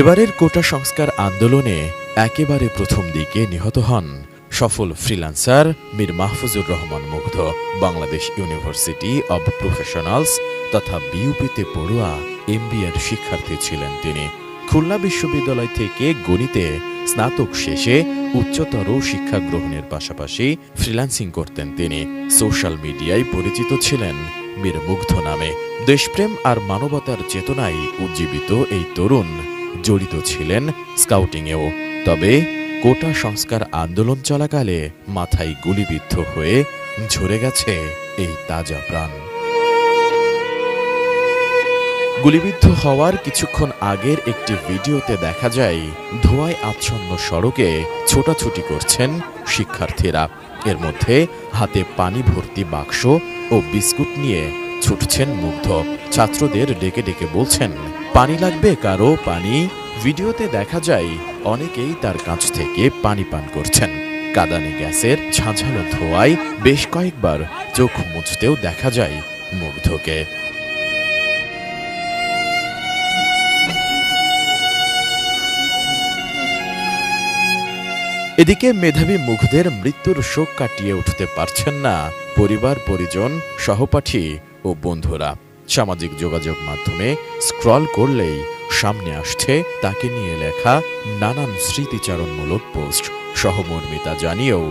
এবারের কোটা সংস্কার আন্দোলনে একেবারে প্রথম দিকে নিহত হন সফল ফ্রিল্যান্সার মীর মাহফুজুর রহমান মুগ্ধ। বাংলাদেশ ইউনিভার্সিটি অব প্রফেশনালস তথা বিউপিতে পড়ুয়া এমবিএর শিক্ষার্থী ছিলেন তিনি। খুলনা বিশ্ববিদ্যালয় থেকে গণিতে স্নাতক শেষে উচ্চতর শিক্ষা গ্রহণের পাশাপাশি ফ্রিল্যান্সিং করতেন তিনি। সোশ্যাল মিডিয়ায় পরিচিত ছিলেন মীর মুগ্ধ নামে। দেশপ্রেম আর মানবতার চেতনায় উজ্জীবিত এই তরুণ জড়িত ছিলেন স্কাউটিংয়েও। তবে কোটা সংস্কার আন্দোলন চলাকালে মাথায় গুলিবিদ্ধ হয়ে ঝরে গেছে এই তাজা প্রাণ। গুলিবিদ্ধ হওয়ার কিছুক্ষণ আগের একটি ভিডিওতে দেখা যায়, ধোঁয়ায় আচ্ছন্ন সড়কে ছোটাছুটি করছেন শিক্ষার্থীরা। এর মধ্যে হাতে পানি ভর্তি বাক্স ও বিস্কুট নিয়ে ছুটছেন মুগ্ধ। ছাত্রদের ডেকে ডেকে বলছেন, পানি লাগবে কারও? পানি? ভিডিওতে দেখা যায়, অনেকেই তার কাছ থেকে পানি পান করছেন। কাদানি গ্যাসের ঝাঁঝালো ধোঁয়ায় বেশ কয়েকবার চোখ মুছতেও দেখা যায় মুগ্ধকে। এদিকে মেধাবী মুগ্ধের মৃত্যুর শোক কাটিয়ে উঠতে পারছেন না। পরিবার, পরিজন, সহপাঠী ও বন্ধুরা, সামাজিক যোগাযোগ মাধ্যমে স্ক্রল করলেই সামনে আসছে তাকে নিয়ে লেখা নানান স্মৃতিচারণমূলক পোস্ট। সহমর্মিতা জানিয়েও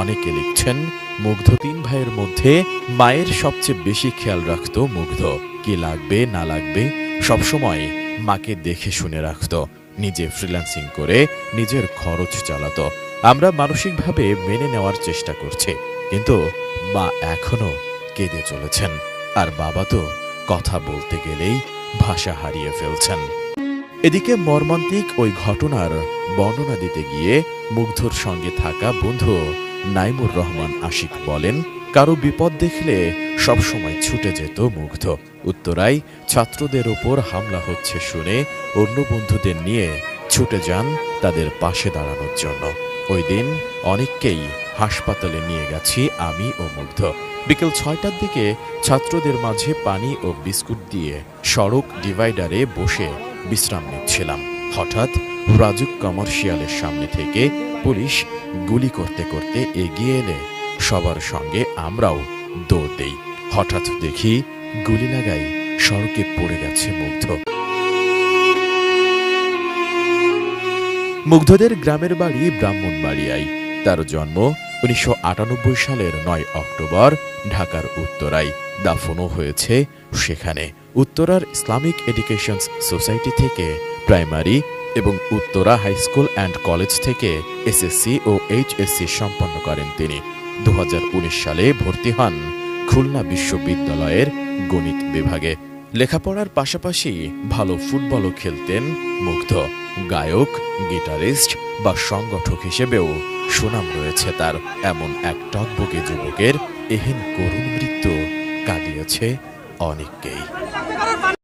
অনেকে লিখছেন, মুগ্ধ তিন ভাইয়ের মধ্যে মায়ের সবচেয়ে বেশি খেয়াল রাখত মুগ্ধ। কি লাগবে, না লাগবে, সবসময় মাকে দেখে শুনে রাখত। নিজে ফ্রিল্যান্সিং করে নিজের খরচ চালাতো। আমরা মানসিকভাবে মেনে নেওয়ার চেষ্টা করছি, কিন্তু মা এখনও কেঁদে চলেছেন। আর বাবা তো কথা বলতে গেলেই ভাষা হারিয়ে ফেলছেন। এদিকে মর্মান্তিক ওই ঘটনার বর্ণনা দিতে গিয়ে মুগ্ধর সঙ্গে থাকা বন্ধু নাইমুর রহমান আশিক বলেন, কারও বিপদ দেখলে সবসময় ছুটে যেত মুগ্ধ। উত্তরায় ছাত্রদের ওপর হামলা হচ্ছে শুনে অন্য বন্ধুদের নিয়ে ছুটে যান তাদের পাশে দাঁড়ানোর জন্য। ওই দিন অনেককেই হাসপাতালে নিয়ে গেছি আমি ও মুগ্ধ। বিকেল ছয়টার দিকে ছাত্রদের মাঝে পানি ও বিস্কুট দিয়ে সড়ক ডিভাইডারে বসে বিশ্রাম নিচ্ছিলাম। হঠাৎ রাজুক কমার্শিয়ালের সামনে থেকে পুলিশ গুলি করতে করতে এগিয়ে এলে সবার সঙ্গে আমরাও দৌড় দেই। হঠাৎ দেখি গুলি লাগাই সড়কে পড়ে গেছে মুগ্ধ। মুগ্ধদের গ্রামের বাড়ি ব্রাহ্মণবাড়িয়ায়। তার জন্ম উনিশশো সালের নয় অক্টোবর ঢাকার উত্তরায়। দাফনও হয়েছে সেখানে। উত্তরার ইসলামিক এডুকেশন সোসাইটি থেকে প্রাইমারি এবং Uttara high school and college থেকে এসএসসি ও এইচএসসি সম্পন্ন করেন তিনি। দু হাজার উনিশ সালে ভর্তি হন খুলনা বিশ্ববিদ্যালয়ের গণিত বিভাগে। লেখাপড়ার পাশাপাশি ভালো ফুটবলও খেলতেন মুগ্ধ। গায়ক, গিটারিস্ট বা সংগঠক হিসেবেও সুনাম রয়েছে তার। এমন এক টকবকে যুবকের এহেন করুণ মৃত্যু কাঁদিয়েছে অনেককেই।